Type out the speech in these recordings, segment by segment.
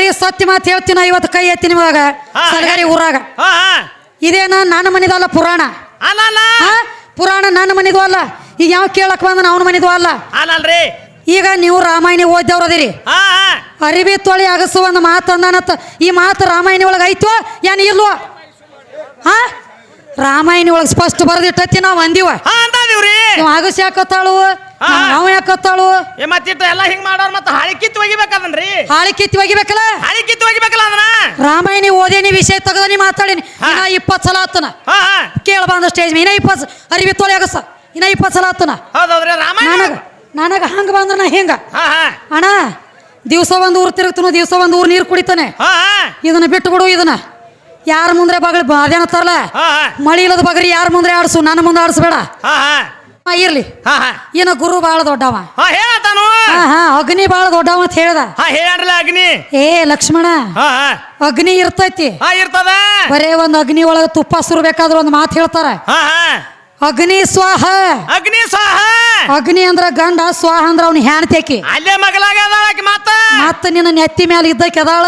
ನೋಡ್ರಿ ಸತ್ಯ ಮಾತು ಹೇಳ್ತೀನಿ ಇವತ್ತು ಕೈ ಹಾ, ಸಲಗರಿ ಹೇಳಿ. ಊರಾಗ. ಹಾ ಹಾ. ಇದೇನ ನನ್ನ ಮನಿದಲ್ಲ ಪುರಾಣ? ಅಲ್ಲ ಹಾ ಪುರಾಣ ನನ್ನ ಮನಿದು ಅಲ್ಲ. ಈಗ ಯಾವ ಕೇಳಕ್ ಬಂದ ಅವನ ಮನಿದು ಅಲ್ಲ. ಅಲ್ಲಲ್ರಿ ಈಗ ನೀವು ರಾಮಾಯಣ ಓದ್ದವ್ರು ಅದಿರಿ. ಹಾ ಹಾ. ಅರಿವಿ ತೊಳಿ ಅಗಸು ಒಂದು ಮಾತು ಅಂದಾನತ್ತ ಈ ಮಾತು ರಾಮಾಯಣ ಒಳಗೆ ಐತೋ ಏನ್ ಇಲ್ವೋ ಹಾ? ರಾಮಾಯಣ ಒಳಗೆ ಸ್ಪಷ್ಟ ಬರೆದಿಟ್ಟತಿ ನಾವು ಅಂದಿವ. ಹಾ ಅಂತಾದೀವ್ರಿ ನೀವು ಅಗಸ್ ಯಾಕತ್ತಾಳು ನಾವು ಯಾಕತ್ತಾಳು ಏ ಮತ್ತಿಟ್ಟು ಎಲ್ಲ ಹಿಂಗ್ ಮಾಡೋರ್ ಮತ್ತೆ ಹಾಳಿ ಕಿತ್ತು ಒಗಿಬೇಕದನ್ರಿ ಹಾಳಿ ಕಿತ್ತು ಒಗಿಬೇಕಲ್ಲ? ಹಾಳಿ ಕಿತ್ತು ಒಗಿಬೇಕಲ್ಲ ಅದನ್ನ? ರಾಮಾಯಣ ಓದೇನಿ ವಿಷಯ ತೆಗೆದ ನೀ ಮಾತಾಡಿನಿ. ಇನ್ನ ಇಪ್ಪತ್ತು ಸಲ ಆತನ. ಕೇಳ ಬಂದ ಸ್ಟೇಜ್ ಇನ್ನ ಇಪ್ಪತ್ತು ಅರಿವಿ ಆಗಸ ಇನ್ನ ಇಪ್ಪತ್ತು ಸಲ ಆತನ. ಹೌದೌದ್ರಿ ರಾಮಾಯಣ? ನನಗ ನನಗ ಹಂಗ ಬಂದ್ರ ನಾ ಹಿಂಗ. ಅಣ್ಣ ದಿವಸ ಒಂದು ಊರು ತಿರುಗ್ತಾನು ದಿವಸ ಒಂದು ಊರು ನೀರು ಕುಡಿತಾನೆ. ಇದನ್ನ ಬಿಟ್ಟು ಬಿಡು ಇದನ್ನ. ಯಾರ ಮುಂದ್ರೆ ಬಗಳ ಅದೇನತ್ತಾರಲ್ಲ ಮಳಿ ಇಲ್ಲದ ಬಗರಿ ಯಾರ ಮುಂದ್ರೆ ಆಡ್ಸು ನನ್ನ ಮುಂದೆ ಆಡಿಸ್ಬೇಡ. ಹಾ ಇರ್ಲಿ. ಹಾ ಹಾ. ಏನ ಗುರು ಬಾಳ ದೊಡ್ಡವ. ಹಾ ಹೇಳತಾನು ಹಾ ಹಾ ಅಗ್ನಿ ಬಾಳ ದೊಡ್ಡವ ಅಂತ ಹೇಳ್ದ. ಹಾ ಅಗ್ನಿ? ಏ ಲಕ್ಷ್ಮಣ ಹಾ ಹಾ. ಅಗ್ನಿ ಇರ್ತೈತಿ. ಹಾ ಇರ್ತದ? ಬರೇ ಒಂದ್ ಅಗ್ನಿ ಒಳಗ ತುಪ್ಪ ಸುರ್ಬೇಕಾದ್ರ ಒಂದ್ ಮಾತು ಹೇಳ್ತಾರ. ಹಾ ಹಾ. ಅಗ್ನಿ ಸ್ವಾಹ. ಅಗ್ನಿ ಸ್ವಾಹ. ಅಗ್ನಿ ಅಂದ್ರ ಗಂಡ ಸ್ವಾಹ ಅಂದ್ರ ಅವ್ನ ಹೆಣ್ತೇಕಿ ಅಲ್ಲೇ ಮಗಳಾಗ ಮಾತ. ಮತ್ತ ನಿನ್ನ ನೆತ್ತಿ ಮ್ಯಾಲ ಇದ್ದಕ್ಕೆ ಅದಾಳ.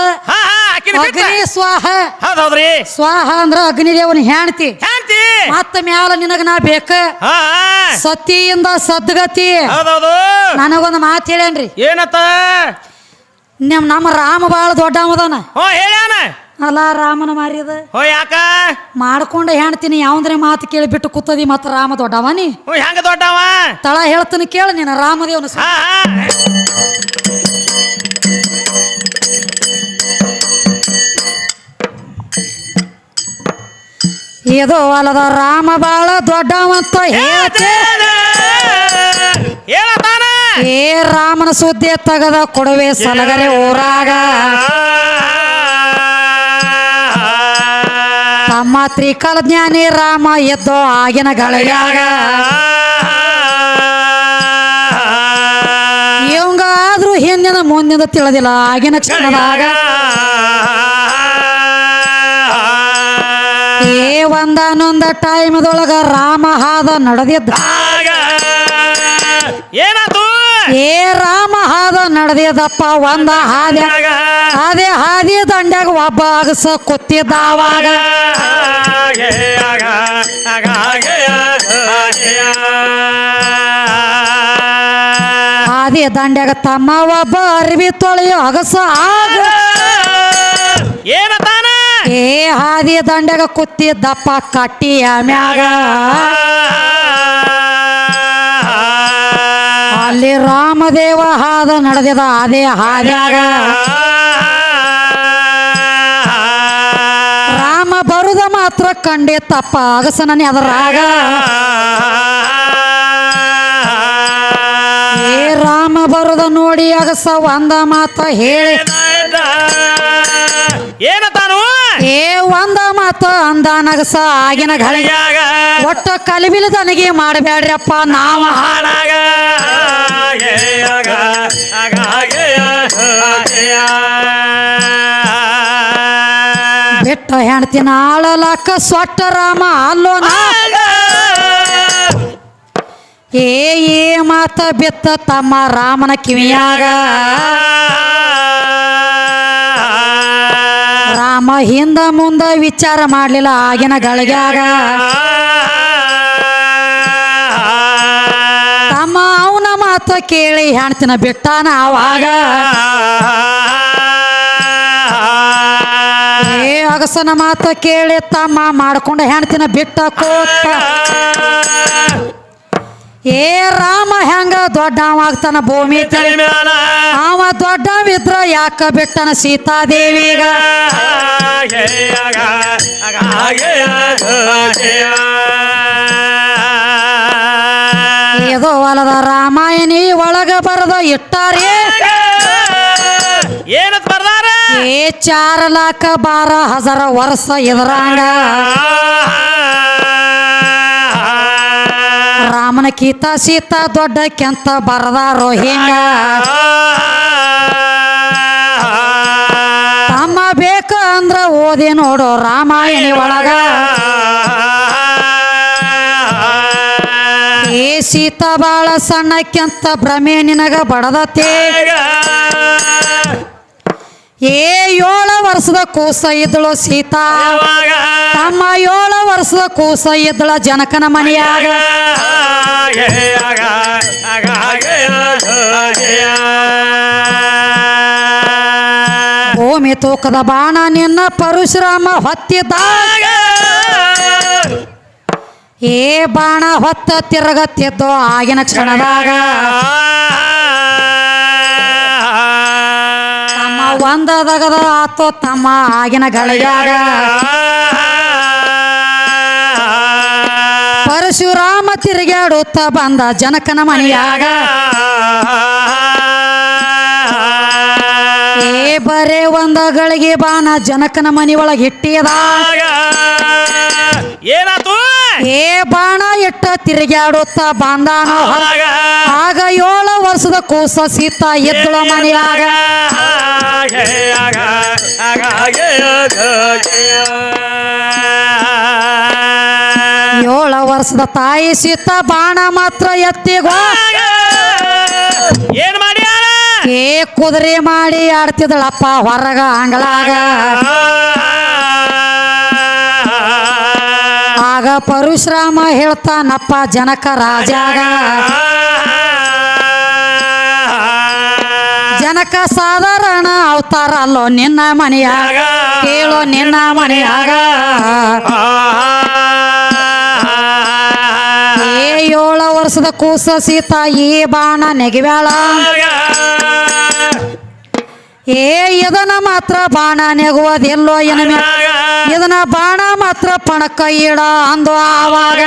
ಅಗ್ನಿ ಸ್ವಾಹ. ಹೌದ್ರಿ ಸ್ವಾಹ ಅಂದ್ರ ಅಗ್ನಿದೇವನ ಹೆಣ್ತಿ ಹೆಣ್ತಿ ಮತ್ತ ಮ್ಯಾಲ ನಿನಗ ನಾ ಬೇಕ. ಸತಿಯಿಂದ ಸದ್ಗತಿ. ಹೌದೌದು ನನಗೊಂದು ಮಾತು ಹೇಳೇನ್ರಿ ಏನತ್ತ? ನಮ್ ನಮ್ಮ ರಾಮ ಬಾಳ ದೊಡ್ಡವದಾನ. ಮದನ ಹೇಳ್ಯಾನ. ಅಲ್ಲ ರಾಮನ ಮಾರಿದ ಹೋ ಯಾಕ? ಮಾಡ್ಕೊಂಡ ಹೆಣ್ತೀನಿ ಯಾವಂದ್ರೆ ಮಾತು ಕೇಳಿ ಬಿಟ್ಟು ಕೂತದಿ ಮತ್ತ ರಾಮ ದೊಡ್ಡವನಿ ಹೋ ಹೆಂಗ ದೊಡ್ಡವ? ತಳ ಹೇಳ್ತೀನಿ ಕೇಳ ನೀನು ರಾಮದೇವನ ಸ- ಹಾ ಹಾ. ಇದು ಅಲ್ಲದ ರಾಮ ಬಾಳ ದೊಡ್ಡವಂತ ಹೇಳ ಹೇಳತಾನ ಏ ರಾಮನ ಸುದ್ದಿ ತಗದ ಕೊಡುವೆ ಸಲಗರೆ ಊರಾಗ. ತ್ರಿಕಾಲ ಜ್ಞಾನಿ ರಾಮ ಎದ್ದೋ ಆಗಿನ ಗಳಿಯಾಗ. ಇವಂಗಾದ್ರೂ ಹಿಂದಿನ ಮುಂದಿನ ತಿಳಿದಿಲ್ಲ, ಆಗಿನ ಕ್ಷಣದಾಗ. ಏ ಒಂದಾನೊಂದ ಟೈಮ್ದೊಳಗ ರಾಮ ಹಾದ ನಡೆದಿದ್ದ. ಏನಾತು? ಏ ರಾಮ ಹಾದ ನಡೆದಿದ್ದಪ್ಪ ಒಂದ ಹಾದಿ. ಅದೇ ಹಾದಿ. ದಂಡ್ಯಾಗ ಒಬ್ಬ ಅಗಸ ಕೂತಿದ್ದ ಅವಾಗ ಹಾದಿ ದಂಡ್ಯಾಗ ತಮ್ಮ ಒಬ್ಬ ಅರ್ವಿ ತೊಳೆಯೋ ಅಗಸ ಆಗ. ಏನತಾನ ಏ ಹಾದಿ ದಂಡ್ಯಾಗ ಕೂತಿದ್ದಪ್ಪ ಕಟ್ಟಿಯ ಮ್ಯಾಗ. ಅಲ್ಲಿ ರಾಮದೇವ ಹಾದ ನಡೆದ ಅದೇ ಹಾದ್ಯಾಗ ರಾಮ ಬರುದ ಮಾತ್ರ ಕಂಡೆ ತಪ್ಪ ಅಗಸನನೇ ಅದರಾಗ ಏ ರಾಮ ಬರುದ ನೋಡಿ ಅಗಸ ಒಂದ ಮಾತ ಹೇಳಿ. ಏನತಾನು ಏ ಒಂದ ಮಾತ ಅಂದ ನಗಸ ಆಗಿನ ಘಳಿಯಾಗ ಒಟ್ಟ ಕಲಿಬಿಲ ತನಗೆ ಮಾಡಬೇಡ್ರಪ್ಪ ನಾವ ಹಾಳಾಗ ಬಿಟ್ಟ ಹೆಣ್ತಿನ ಆಳಲಾಕ ಸೊಟ್ಟ ರಾಮ ಅಲ್ಲೋ ಏ ಏ ಮಾತ ಬಿತ್ತ ತಮ್ಮ ರಾಮನ ಕಿವಿಯಾಗ? ರಾಮ ಹಿಂದ ಮುಂದ ವಿಚಾರ ಮಾಡಲಿಲ್ಲ ಆಗಿನ ಗಳಿಗ್ಯಾಗ. ಮಾತ ಕೇಳಿ ಹೆಣ್ತಿನ ಬಿಟ್ಟಾನ ಅವಾಗ ಏ ಅಗಸನ ಮಾತ ಕೇಳಿ ತಮ್ಮ ಮಾಡ್ಕೊಂಡ ಹೆಣ್ತಿನ ಬಿಟ್ಟ ಕೋತ ಏ ರಾಮ ಹೆಂಗ ದೊಡ್ಡವಾಗ್ತಾನ ಭೂಮಿ ಅವ ಅವ ದೊಡ್ಡವಿದ್ರ ಯಾಕ ಬಿಟ್ಟನ ಸೀತಾದೇವಿಗ ರಾಮಾಯಣಿ ಒಳಗ ಬರದ ಇಟ್ಟಾರಿ ಏನತ್ ಬರ್ದಾರ? ಏ ಚಾರ ಲಾಖ ಬಾರ ಹಜಾರ ವರ್ಷ ಇದ್ರಂಗ ರಾಮನ ಕೀತ ಸೀತಾ ದೊಡ್ಡ ಕೆಂತ ಬರದಾರೋ ಹಿಂಗ ತಮ್ಮ ಬೇಕ ಅಂದ್ರ ಓದಿ ನೋಡು ರಾಮಾಯಣಿ ಒಳಗ. ಸೀತಾ ಬಾಳ ಸಣ್ಣಕ್ಕಿಂತ ಭ್ರಮೆ ನಿನಗ ಬಡದತೆ? ಏ ಏಳು ವರ್ಷದ ಕೂಸ ಇದ್ದಳು ಸೀತಾ. ತಮ್ಮ ಏಳು ವರ್ಷದ ಕೂಸ ಇದ್ದಳ ಜನಕನ ಮನೆಯಾಗ. ಭೂಮಿ ತೂಕದ ಬಾಣ ನಿನ್ನ ಪರಶುರಾಮ ಹೊತ್ತಿದ್ದ. ಏ ಬಾಣ ಹೊತ್ತ ತಿರುಗತ್ತಿದ್ದೋ ಆಗಿನ ಕ್ಷಣದಾಗ. ತಮ್ಮ ಒಂದದಗದ ಆತೋ ತಮ್ಮ ಆಗಿನ ಗಳಿಗಾಗ. ಪರಶುರಾಮ ತಿರುಗಾಡುತ್ತ ಬಂದ ಜನಕನ ಮನೆಯಾಗ. ಏ ಬರೇ ಒಂದ ಗಳಿಗೆ ಬಾಣ ಜನಕನ ಮನೆಯೊಳಗೆ ಇಟ್ಟಿದ ಏನಾತು? ಏ ಬಾಣ ಇಟ್ಟ ತಿರುಗಾಡುತ್ತ ಬಂದಾನ ಹೊರ- ಆಗ. ಏಳು ವರ್ಷದ ಕೂಸ ಸೀತ ಎದ್ದಳ ಮನೆಯಾಗ. ಏಳು ವರ್ಷದ ತಾಯಿ ಸೀತ ಬಾಣ ಮಾತ್ರ ಎತ್ತಿಗೋ. ಏನ್ ಮಾಡ್ಯಾರ ಏ ಕುದುರೆ ಮಾಡಿ ಆಡ್ತಿದಳಪ್ಪ ಹೊರಗ ಅಂಗಳಾಗ. ಪರಶುರಾಮ ಹೇಳ್ತಾನಪ್ಪ, ಜನಕ ರಾಜಾಗ. ಜನಕ ಸಾಧಾರಣ ಅವತಾರ ಅಲ್ಲೋ ನಿನ್ನ ಮನೆಯಾಗ. ಕೇಳೋ ನಿನ್ನ ಮನೆಯಾಗ. ಏಳು ವರ್ಷದ ಕೂಸ ಸೀತಾ ಈ ಬಾಣ ನೆಗವ್ಯಾಳ ಏ ಇದನ ಮಾತ್ರ ಬಾಣ ನೆಗುವುದೆಲ್ಲೋ ಏನ ಇದನ್ನ ಬಾಣ ಮಾತ್ರ ಪಣಕ್ಕ ಇಡ ಅಂದು ಆವಾಗ.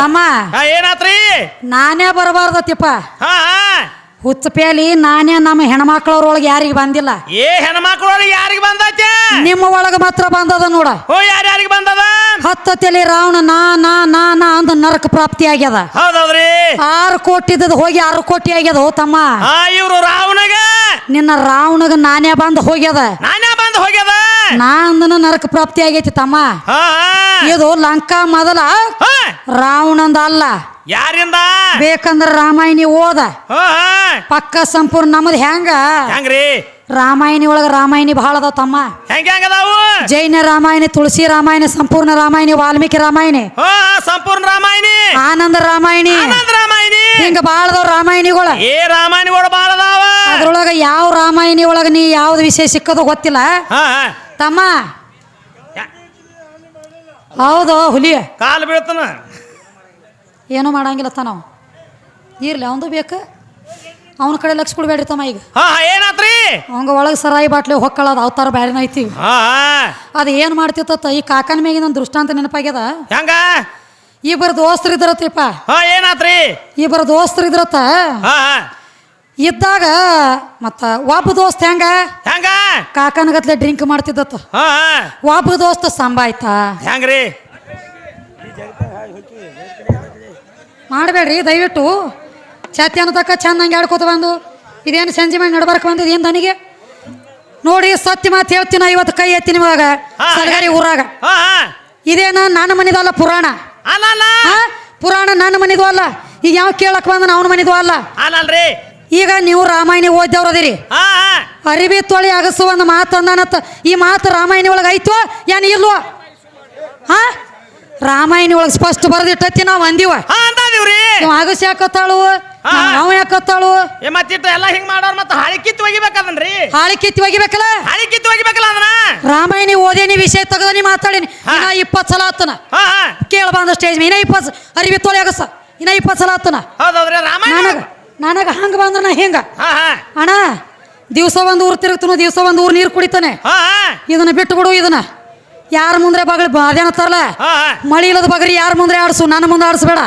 ತಮ್ಮ. ಏನಾತ್ರಿ? ನಾನೇ ಬರಬಾರ್ದತ್ತಿಪ್ಪ ಹಾ ಹಾ. ಹುಚ್ಚ ಪ್ಯಾಲಿ ನಾನೇ ನಮ್ಮ ಹೆಣ್ಮಕ್ಳವ್ರೊಳಗೆ ಯಾರಿಗೆ ಬಂದಿಲ್ಲ. ಏ ಹೆಣ್ಮಕ್ಳವ್ರಿಗೆ ಯಾರಿಗೆ ಬಂದೈತೆ? ನಿಮ್ಮ ಒಳಗೆ ಮಾತ್ರ ಬಂದದ ನೋಡ. ಓ ಯಾರ್ಯಾರಿಗೆ ಬಂದದ? ಹತ್ತ ತಲೆ ರಾವಣ ನಾ ನಾ ನಾ ನಾ ಅಂದ ನರಕ ಪ್ರಾಪ್ತಿ ಆಗ್ಯದ. ಹೌದೌದ್ರಿ? ಆರು ಕೋಟಿ ಇದ್ದದ ಹೋಗಿ ಆರು ಕೋಟಿ ಆಗ್ಯದ ಹೋ ತಮ್ಮ. ಇವರು ಇವ್ರು ರಾವಣಗ? ನಿನ್ನ ರಾವಣಗ ನಾನೇ ಬಂದು ಹೋಗ್ಯದ. ನಾನೇ ಬಂದ್ ಹೋಗ್ಯದ? ನಾ ಅಂದನ ನರಕ ಪ್ರಾಪ್ತಿ ಆಗೈತಿ ತಮ್ಮ. ಹಾ. ಇದು ಲಂಕಾ ಮೊದಲ ಹಾ. ರಾವಣಂದ ಅಲ್ಲ. ಯಾರಿಂದ? ಬೇಕಂದ್ರ ರಾಮಾಯಣಿ ಓದ. ಹಾ. ಪಕ್ಕ ಸಂಪೂರ್ಣ ನಮ್ಮದು ಹೆಂಗ? ಹೆಂಗ್ರಿ? ರಾಮಾಯಣಿ ಒಳಗ ರಾಮಾಯಣಿ ಬಹಳ ಅದಾವ ತಮ್ಮ. ಹೆಂಗ ಜೈನ ರಾಮಾಯಣಿ ತುಳಸಿ ರಾಮಾಯಣ ಸಂಪೂರ್ಣ ರಾಮಾಯಣಿ ವಾಲ್ಮೀಕಿ ರಾಮಾಯಣಿ. ಸಂಪೂರ್ಣ ರಾಮಾಯಣಿ. ಆನಂದ ರಾಮಾಯಣಿ. ರಾಮಾಯಣಿ. ಹಿಂಗ ಬಹಳ ಅದಾವ ರಾಮಾಯಣಿಗಳ. ಏ ರಾಮಾಯಣಿಗಳು ಬಹಳ ಅದಾವ. ಅದ್ರೊಳಗ ಯಾವ ರಾಮಾಯಣಿ ಒಳಗ ನೀ ಯಾವ್ದು ವಿಷಯ ಸಿಕ್ಕದ ಗೊತ್ತಿಲ್ಲ. ತಮ್ಮ. ಹೌದು ಹುಲಿ. ಕಾಲು ಬೀಳ್ತಾನ. ಏನೂ ಮಾಡಂಗಿಲ್ಲ ತ ನಾವು. ಇರ್ಲಿ ಅವಂದು ಬೇಕು. ಅವನ ಕಡೆ ಲಕ್ಷ ಕೊಡ್ಬೇಡ್ರಿ ತಮ್ಮ ಈಗ. ಹಾ ಏನಾತ್ರಿ? ಅವಂಗ ಒಳಗೆ ಸರಾಯಿ ಬಾಟ್ಲಿ ಹೊಕ್ಕಳದ ಅವತಾರ ಬ್ಯಾರಿನ ಐತಿ ಅದ ಹಾ. ಅದು ಏನು ಮಾಡ್ತಿತ್ತ ಈ ಕಾಕನ ಮ್ಯಾಗಿನ ಒಂದು ದೃಷ್ಟಾಂತ ನೆನಪಾಗ್ಯದ? ಹೆಂಗ? ಇಬ್ಬರು ದೋಸ್ತರು ಇದ್ರತ್ರಿಪ್ಪ ಹಾ ಏನಾತ್ರಿ? ಇಬ್ಬರು ದೋಸ್ತರು ಇದ್ರತ್ತ. ಹಾ. ಇದ್ದಾಗ ಮತ್ತ ಒಬ್ಬ ದೋಸ್ತ ಹೆಂಗ? ಹೆಂಗ? ಕಾಕನಗತ್ಲೆ ಡ್ರಿಂಕ್ ಮಾಡ್ತಿದ್ದತ್ತ. ಹಾ. ಒಬ್ಬ ದೋಸ್ತ ಸಂಬಾಯ್ತ ಹೆಂಗ್ರಿ? ಮಾಡಬೇಡ್ರಿ ದಯವಿಟ್ಟು. ಛಾತಿ ಅನ್ನತಕ್ಕ ಚಂದಂಗೆ ಆಡ್ಕೋತ ಬಂದು ಇದೇನು ಸಂಜೆ ಮಾಡಿ ನಡ್ಬಾರ್ಕ ಬಂದು ಇದೇನು ನನಗೆ ನೋಡಿ ಸತ್ಯ ಮಾತು ಹೇಳ್ತೀನಿ ಇವತ್ತು ಕೈ ಎತ್ತಿ ನಿಮಗೆ ಸರ್ಗಾರಿ ಊರಾಗ. ಇದೇನ ನನ್ನ ಮನಿದಲ್ಲ ಪುರಾಣ? ಅಲ್ಲ ಹಾ ಪುರಾಣ ನನ್ನ ಮನಿದು ಅಲ್ಲ. ಈಗ ಯಾವ ಕೇಳಕ್ ಬಂದ ಅವನ ಮನಿದು ಅಲ್ಲ. ಈಗ ನೀವು ರಾಮಾಯಣ ಓದ್ದವ್ರು ಅದಿರಿ. ಅರಿವಿ ತೊಳಿ ಅಗಸು ಒಂದು ಮಾತು ಅಂದಾನತ್ತ ಈ ಮಾತು ರಾಮಾಯಣ ಒಳಗೆ ಐತೋ ಏನು ಇಲ್ವೋ? ಹಾ? ರಾಮಾಯಣ ಒಳಗೆ ಸ್ಪಷ್ಟ ಬರೆದಿಟ್ಟತಿ ನಾವು ಅಂದಿವ. ಅಗಸ್ಯಾಕತ್ತಾಳು ನೀವು ಯಾಕತ್ತಾಳು ಏ ಮತ್ತಿಟ್ಟು ಎಲ್ಲ ಹಿಂಗ್ ಮಾಡೋರ್ ಮತ್ತೆ ಹಾಳಿ ಕಿತ್ತು ಒಗಿಬೇಕದನ್ರಿ ಹಾಳಿ ಕಿತ್ತು ಒಗಿಬೇಕಲ್ಲ? ಹಾಳಿ ಕಿತ್ತು ಒಗಿಬೇಕಲ್ಲ ಅದನ್ನ? ರಾಮಾಯಣ ಓದೇನಿ ವಿಷಯ ತೆಗೆದನಿ ಮಾತಾಡಿನಿ. ಇನ್ನ ಇಪ್ಪತ್ತು ಸಲ ಆತನ. ಕೇಳ ಬಂದ ಸ್ಟೇಜ್ ಇನ್ನ ಇಪ್ಪತ್ತು ಅರಿವಿ ತೋಲೆ ಆಗಸ. ಇನ್ನ ಇಪ್ಪತ್ತು ಸಲ ಆತನ. ಹೌದೌದ್ರಿ ರಾಮಾಯಣ? ನನಗ ನನಗ ಹಂಗ ಬಂದ್ರ ನಾ ಹಿಂಗ. ಅಣ್ಣ ದಿವಸ ಒಂದು ಊರು ತಿರುಗ್ತಾನು ದಿವಸ ಒಂದು ಊರು ನೀರು ಕುಡಿತಾನೆ. ಇದನ್ನ ಬಿಟ್ಟು ಬಿಡು ಇದನ್ನ. ಯಾರ ಮುಂದ್ರೆ ಬಗಳ ಬಾದೆನ ತರಲ್ಲ ಹಾ ಮಳಿ ಇಲ್ಲದ ಬಗ್ರಿ ಯಾರ ಮುಂದ್ರೆ ಆಡಿಸು ನನ್ನ ಮುಂದೆ ಆಡಿಸ್ಬೇಡ.